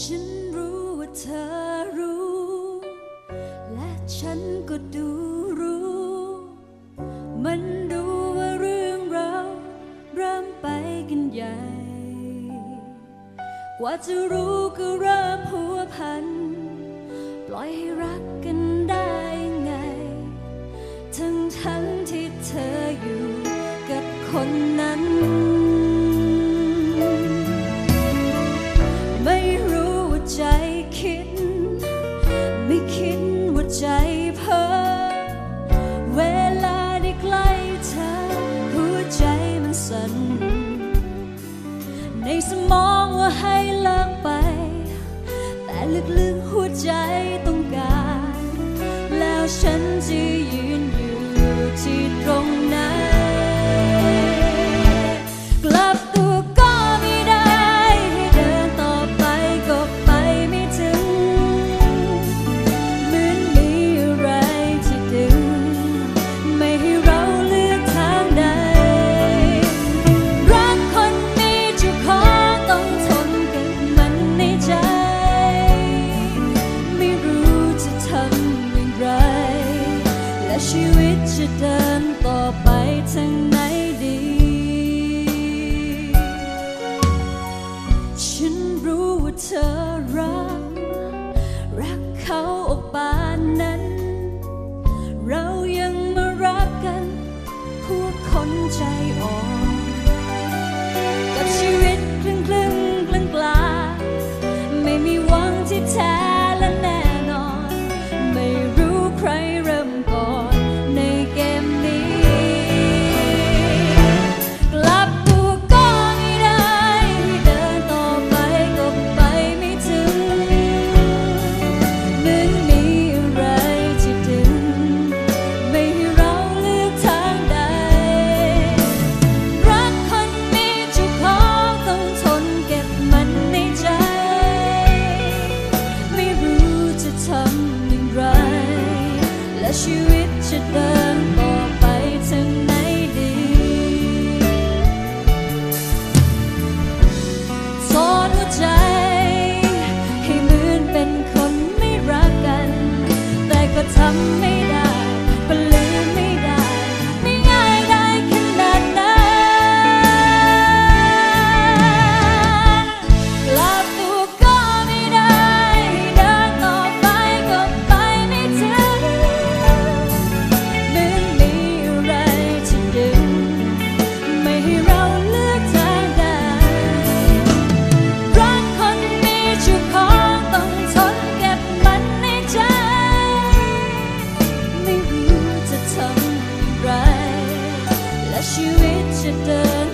ฉันรู้ว่าเธอรู้ และฉันก็ดูรู้ มันดูว่าเรื่องเราเริ่มไปกันใหญ่ กว่าจะรู้ก็เริ่มผัวพัน ปล่อยให้รักกันได้ไง ทั้งทั้งที่เธออยู่กับคนนั้น ลึกๆหัวใจ ชีวิตจะเดินต่อไปทางไหนดี ฉันรู้ว่าเธอรัก รักเขาออกปานนั้น เรายังมารักกัน พวกคนใจอ่อน กับชีวิตครึ่งครึ่งกลางกลางๆไม่มีหวังที่แท้และแน่นอน ชีวิตจะเดินต่อไปทางไหนดี สอนหัวใจ ให้เหมือนเป็นคนไม่รักกัน แต่ก็ทำ ไม่